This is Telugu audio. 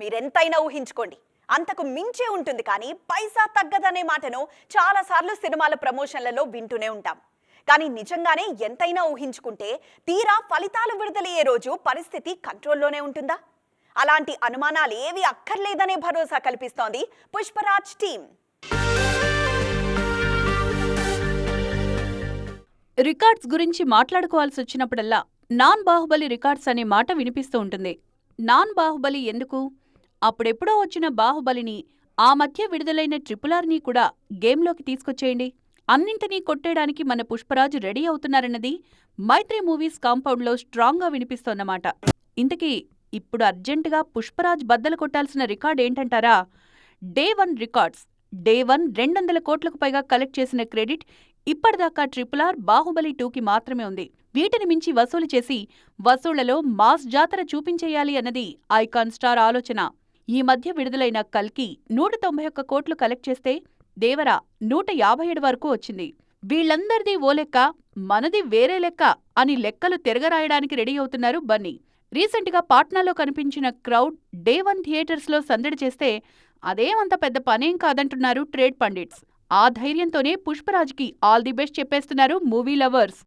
మీరెంతైనా ఊహించుకోండి. అంతకు మించే ఉంటుంది కానీ పైసా తగ్గదనే మాటను చాలాసార్లు సినిమాల ప్రమోషన్లలో వింటూనే ఉంటాం. కానీ నిజంగానే ఎంతైనా ఊహించుకుంటే తీరా ఫలితాలు విడుదలయ్యే రోజు పరిస్థితి కంట్రోల్లోనే ఉంటుందా? అలాంటి అనుమానాలు ఏవి అక్కర్లేదనే భరోసా కల్పిస్తోంది పుష్పరాజ్ టీం రికార్డ్స్ గురించి మాట్లాడుకోవాల్సి వచ్చినప్పుడల్లా నాన్ బాహుబలి రికార్డ్స్ అనే మాట వినిపిస్తూ ఉంటుంది. నాన్ బాహుబలి ఎందుకు? అప్పుడెప్పుడో వచ్చిన బాహుబలిని ఆ మధ్య విడుదలైన ట్రిపులార్ని కూడా గేమ్లోకి తీసుకొచ్చేయండి. అన్నింటినీ కొట్టేయడానికి మన పుష్పరాజు రెడీ అవుతున్నారన్నది మైత్రి మూవీస్ కాంపౌండ్లో స్ట్రాంగ్గా వినిపిస్తోన్నమాట ఇంతకీ ఇప్పుడు అర్జెంటుగా పుష్పరాజ్ బద్దలు కొట్టాల్సిన record ఏంటంటారా? Day one records day one రెండొందల కోట్లకు పైగా కలెక్ట్ చేసిన క్రెడిట్ ఇప్పటిదాకా ట్రిపుల్ ఆర్ బాహుబలి టూకి మాత్రమే ఉంది. వీటిని మించి వసూలు చేసి వసూళ్ళలో మాస్ జాతర చూపించేయాలి అన్నది ఐకాన్ స్టార్ ఆలోచన. ఈ మధ్య విడుదలైన కల్కి నూట తొంభై ఒక్క కోట్లు కలెక్ట్ చేస్తే దేవర నూట యాభై ఏడు వరకు వచ్చింది. వీళ్ళందరిది ఓ లెక్క మనది వేరే లెక్క అని లెక్కలు తిరగరాయడానికి రెడీ అవుతున్నారు బన్నీ. రీసెంట్గా పాట్నాలో కనిపించిన క్రౌడ్ డే వన్ థియేటర్స్లో సందడి చేస్తే అదేమంత పెద్ద పనేం కాదంటున్నారు ట్రేడ్ పండిట్స్. ఆ ధైర్యంతోనే పుష్పరాజ్కి ఆల్ ది బెస్ట్ చెప్పేస్తున్నారు మూవీ లవర్స్.